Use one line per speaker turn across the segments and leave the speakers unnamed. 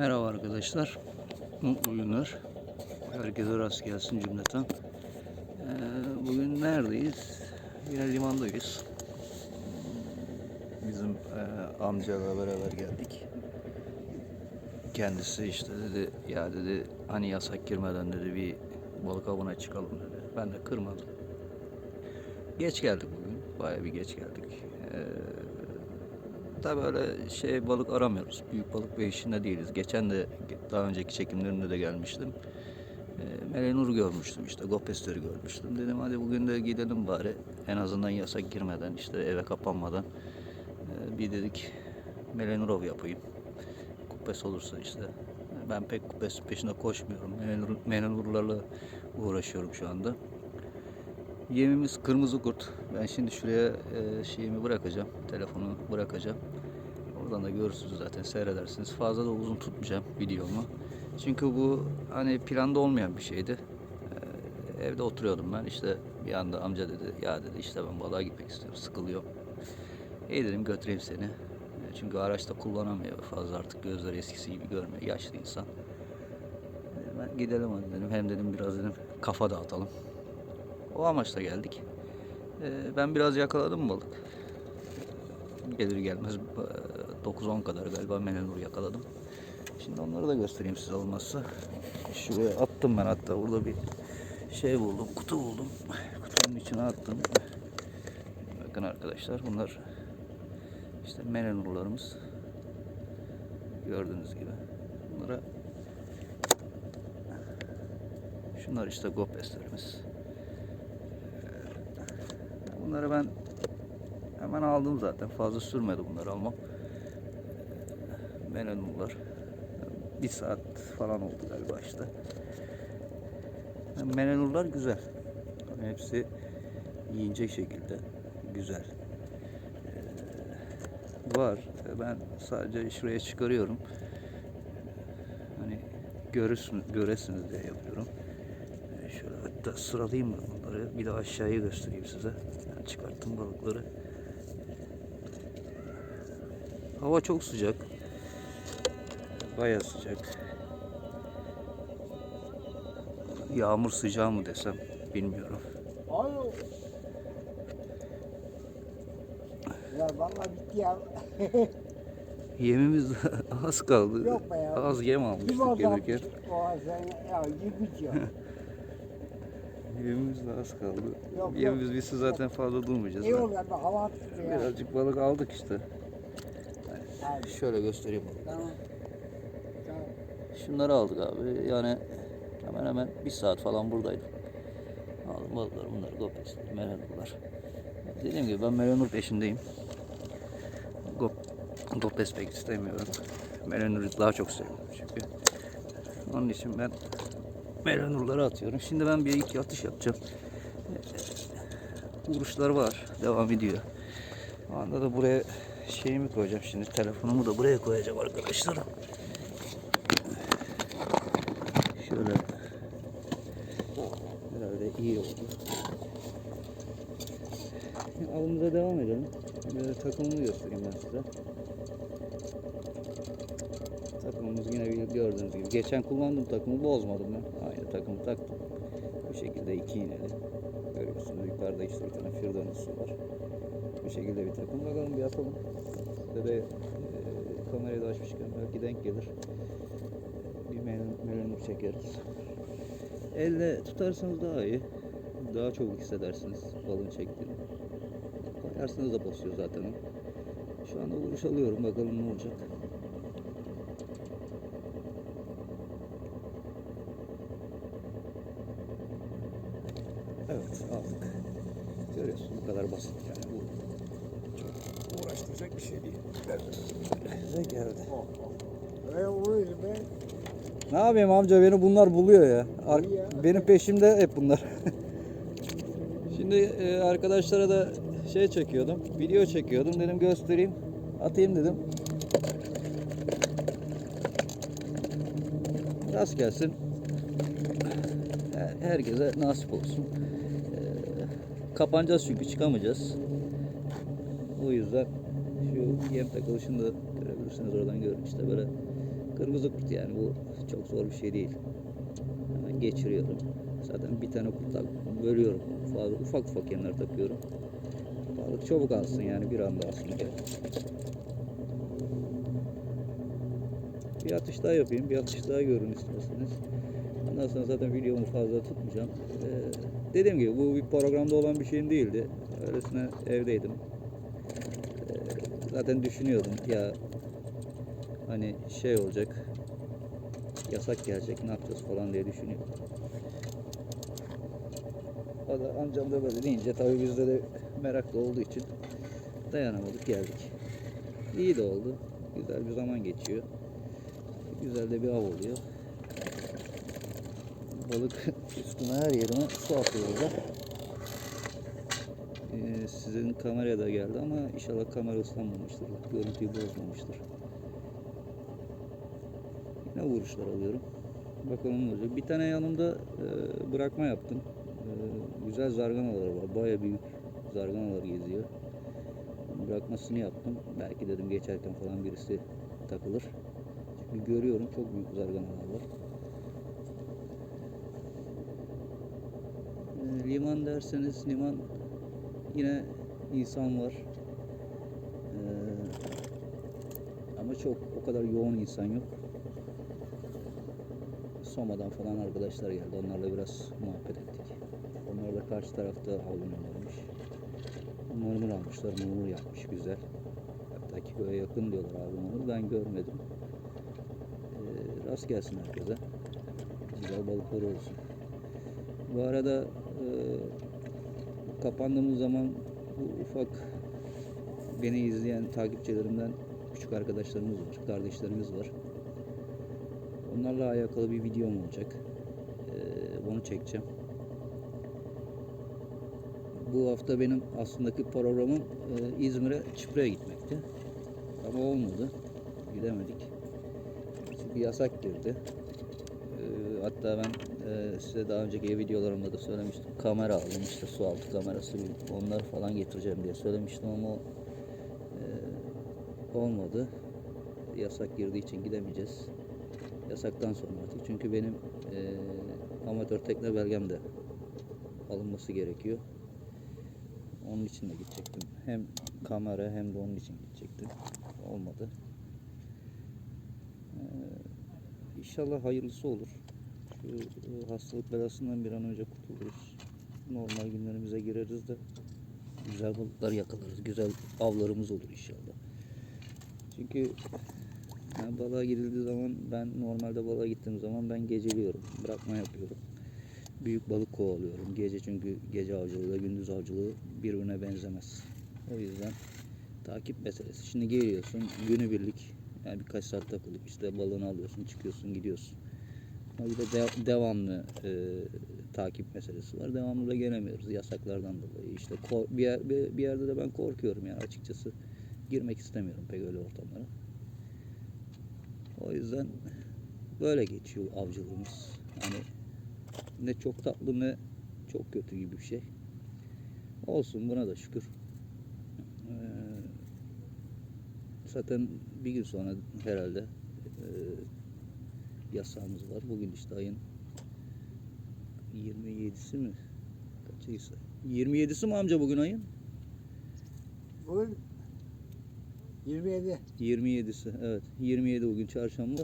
Merhaba arkadaşlar. Mutlu günler. Herkese rast gelsin cümleten. Ee, bugün neredeyiz? Yine limandayız. Bizim e, amcayla beraber geldik. Kendisi işte dedi ya dedi hani yasak girmeden dedi bir balık avına çıkalım dedi. Ben de kırmadım. Geç geldik bugün. Bayağı bir geç geldik. Ee, Tabii öyle şey balık aramıyoruz. Büyük balık ve işinde değiliz. Geçen de daha önceki çekimlerinde de gelmiştim. E, Melenur görmüştüm işte. Gopesleri görmüştüm. Dedim hadi bugün de gidelim bari. En azından yasak girmeden işte eve kapanmadan. e, bir dedik Melenurov yapayım. Kupes olursa işte. Ben pek kupes peşinde koşmuyorum. Melenur, Melenurlarla uğraşıyorum şu anda. Yemimiz kırmızı kurt. Ben şimdi şuraya e, şeyimi bırakacağım. Telefonu bırakacağım. Oradan da görürsünüz zaten seyredersiniz. Fazla da uzun tutmayacağım videomu. Çünkü bu hani planda olmayan bir şeydi. E, evde oturuyordum ben. İşte bir anda amca dedi ya dedi işte ben balığa gitmek istiyorum. Sıkılıyorum. İyi dedim götüreyim seni. E, Çünkü araçta kullanamıyor fazla artık gözleri eskisi gibi görmüyor. Yaşlı insan. Dedim, ben gidelim hadi dedim. Hem dedim biraz dedim kafa dağıtalım. O amaçla geldik. Ee, ben biraz yakaladım balık. Gelir gelmez 9-10 kadar galiba menenur yakaladım. Şimdi onları da göstereyim size olmazsa. Şuraya attım ben hatta. Burada bir şey buldum. Kutu buldum. Kutunun içine attım. Bakın arkadaşlar bunlar işte menenurlarımız. Gördüğünüz gibi. Bunlara Şunlar işte gopeslerimiz. Bunları ben hemen aldım zaten. Fazla sürmedi bunları almam. Menenurlar. Bir saat falan oldu galiba işte. Menenurlar güzel. Yani hepsi yiyecek şekilde güzel. Ee, var. Ben sadece şuraya çıkarıyorum. Hani görürsünüz, göresiniz diye yapıyorum. Ee, Şöyle hatta sıralayayım mı bunları? Bir de aşağıya göstereyim size. Yani çıkarttım balıkları. Hava çok sıcak. Bayağı sıcak. Yağmur sıcağı mı desem bilmiyorum.
Alo. Ya vallahi bitti ya.
Yemimiz az kaldı.
Yok be ya.
Az yem almıştık gelirken. Yemimiz de az kaldı.
Yok,
Yemimiz bitse zaten fazla durmayacağız.
İyi oldu abi hava attı ya.
Birazcık balık aldık işte.
Hadi,
Şöyle göstereyim.
Tamam.
Şunları aldık abi. Yani hemen hemen bir saat falan buradaydım. Aldım balıklar bunlar. Gopes, merenurlar. Dediğim gibi ben merenur peşindeyim. Gop, Gopes pek istemiyorum. Merenur'u daha çok seviyorum çünkü. Onun için ben merenurları atıyorum. Şimdi ben bir iki atış yapacağım. Vuruşlar var. Devam ediyor. O anda da buraya şeyimi koyacağım şimdi. Telefonumu da buraya koyacağım arkadaşlar. Şöyle herhalde iyi oldu. Avımıza devam edelim. Böyle takımını göstereyim ben size. Takımımız yine gördüğünüz gibi. Geçen kullandığım takımı bozmadım ben. Aynı takımı taktım. Bu şekilde iki iğneli. Görüyorsunuz yukarıda işte bir tane firdanısı var. Bu şekilde bir takım. Bakalım bir atalım. Size de e, kamerayı da açmışken belki denk gelir melonur çekeriz. Elle tutarsanız daha iyi. Daha çabuk hissedersiniz balın çektiğini. Koyarsanız da basıyor zaten o. Şu anda vuruş alıyorum bakalım ne olacak. Evet aldık. Görüyorsun bu kadar basit yani bu çok uğraştıracak bir şey değil. Ve geldi.
Öyle vuruyoruz be.
Ne yapayım amca beni bunlar buluyor ya. Ar- benim peşimde hep bunlar. Şimdi e, arkadaşlara da şey çekiyordum. Video çekiyordum. Dedim göstereyim. Atayım dedim. Rast gelsin. Her- Herkese nasip olsun. E, kapanacağız çünkü çıkamayacağız. O yüzden şu yem takılışını da görebilirsiniz oradan görün işte böyle Kırmızı kurt yani bu çok zor bir şey değil. Hemen geçiriyorum. Zaten bir tane kurt bölüyorum. Fazla, ufak ufak kenara takıyorum. Balık çabuk alsın yani bir anda alsın diye. Bir atış daha yapayım. Bir atış daha görün isterseniz. Ondan sonra zaten videomu fazla tutmayacağım. Ee, dediğim gibi bu bir programda olan bir şeyim değildi. Öylesine evdeydim. Ee, zaten düşünüyordum ya hani şey olacak yasak gelecek ne yapacağız falan diye düşünüyordum. O da amcam da böyle deyince tabii bizde de merak da olduğu için dayanamadık geldik. İyi de oldu. Güzel bir zaman geçiyor. Güzel de bir av oluyor. Balık üstüne her yerime su atıyor burada. Ee, sizin kameraya da geldi ama inşallah kamera ıslanmamıştır. Görüntüyü bozmamıştır. Yine vuruşlar alıyorum. Bakalım ne olacak. Bir tane yanımda e, bırakma yaptım. E, güzel zarganalar var. Baya büyük zarganalar geziyor. Bırakmasını yaptım. Belki dedim geçerken falan birisi takılır. Çünkü görüyorum çok büyük zarganalar var. E, liman derseniz liman yine insan var. E, ama çok o kadar yoğun insan yok. Soma'dan falan arkadaşlar geldi. Onlarla biraz muhabbet ettik. Onlar da karşı tarafta avlanıyorlarmış. Mırmır almışlar. Mırmır yapmış güzel. Hatta köye yakın diyorlar abi onu. Ben görmedim. Ee, rast gelsin herkese. Güzel balıklar olsun. Bu arada e, kapandığımız zaman bu ufak beni izleyen takipçilerimden küçük arkadaşlarımız var, kardeşlerimiz var. Onlarla alakalı bir videom olacak. Ee, bunu çekeceğim. Bu hafta benim aslındaki programım e, İzmir'e Çipre'ye gitmekti. Ama olmadı. Gidemedik. Çünkü yasak girdi. Ee, hatta ben e, size daha önceki videolarımda da söylemiştim. Kamera aldım işte su altı kamerası onları falan getireceğim diye söylemiştim ama e, olmadı. Yasak girdiği için gidemeyeceğiz yasaktan sonra artık. Çünkü benim eee, amatör tekne belgem de alınması gerekiyor. Onun için de gidecektim. Hem kamera hem de onun için gidecektim. Olmadı. Eee inşallah hayırlısı olur. Şu e, hastalık belasından bir an önce kurtuluruz. Normal günlerimize gireriz de güzel balıklar yakalarız. Güzel avlarımız olur inşallah. Çünkü yani balığa girildiği zaman ben normalde balığa gittiğim zaman ben geceliyorum. Bırakma yapıyorum. Büyük balık kovalıyorum. Gece çünkü gece avcılığı gündüz avcılığı birbirine benzemez. O yüzden takip meselesi. Şimdi geliyorsun günübirlik yani birkaç saat takılıp işte balığını alıyorsun çıkıyorsun gidiyorsun. Ama bir de de- devamlı e, takip meselesi var. Devamlı da gelemiyoruz yasaklardan dolayı. İşte bir, yer, bir, bir yerde de ben korkuyorum yani açıkçası. Girmek istemiyorum pek öyle ortamlara. O yüzden böyle geçiyor avcılığımız. Hani ne çok tatlı ne çok kötü gibi bir şey. Olsun buna da şükür. Ee, zaten bir gün sonra herhalde e, yasağımız var. Bugün işte ayın 27'si mi? Kaçıysa? 27'si mi amca bugün ayın?
Bugün 27.
27'si evet. 27 bugün çarşamba.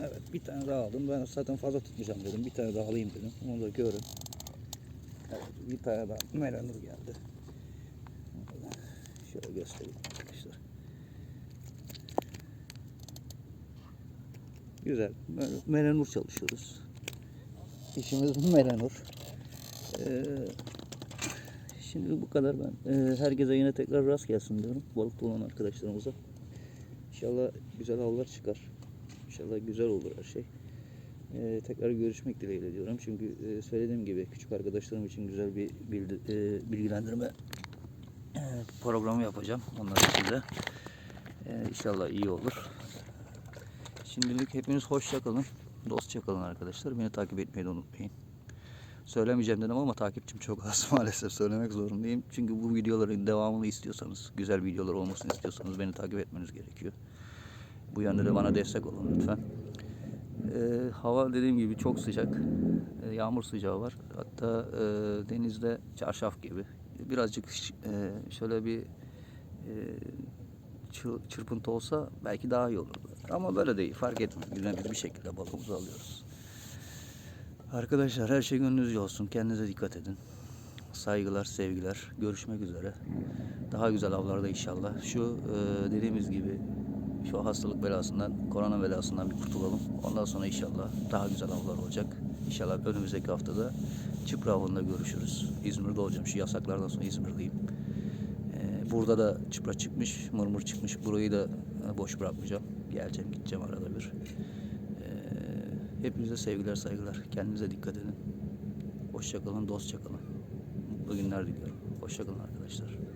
Evet bir tane daha aldım. Ben zaten fazla tutmayacağım dedim. Bir tane daha alayım dedim. Onu da görün. Evet bir tane daha melanur geldi. Şöyle göstereyim arkadaşlar. Güzel. Mel- Melanur çalışıyoruz. İşimiz melanur. Ee, Şimdi bu kadar ben. Ee, herkese yine tekrar rast gelsin diyorum. Balıkta olan arkadaşlarımıza. İnşallah güzel avlar çıkar. İnşallah güzel olur her şey. Ee, tekrar görüşmek dileğiyle diyorum. Çünkü e, söylediğim gibi küçük arkadaşlarım için güzel bir bildi, e, bilgilendirme e, programı yapacağım. Onlar için de. E, inşallah iyi olur. Şimdilik hepiniz hoşça kalın. Dostça kalın arkadaşlar. Beni takip etmeyi de unutmayın. Söylemeyeceğim dedim ama takipçim çok az maalesef söylemek zorundayım. Çünkü bu videoların devamını istiyorsanız, güzel videolar olmasını istiyorsanız beni takip etmeniz gerekiyor. Bu yönde de bana destek olun lütfen. Ee, hava dediğim gibi çok sıcak. Ee, yağmur sıcağı var. Hatta e, denizde çarşaf gibi. Birazcık e, şöyle bir e, çı- çırpıntı olsa belki daha iyi olurdu. Ama böyle değil. Fark. Yine biz bir şekilde balığımızı alıyoruz. Arkadaşlar her şey gönlünüzce olsun. Kendinize dikkat edin. Saygılar, sevgiler. Görüşmek üzere. Daha güzel avlarda inşallah. Şu e, dediğimiz gibi şu hastalık belasından, korona belasından bir kurtulalım. Ondan sonra inşallah daha güzel avlar olacak. İnşallah önümüzdeki haftada Çıpra avında görüşürüz. İzmir'de olacağım. Şu yasaklardan sonra İzmir'deyim. Ee, burada da çıpra çıkmış, mırmır çıkmış. Burayı da e, boş bırakmayacağım. Geleceğim, gideceğim arada bir. Hepinize sevgiler, saygılar. Kendinize dikkat edin. Hoşça kalın, dostça kalın. Mutlu günler diliyorum. Hoşça kalın arkadaşlar.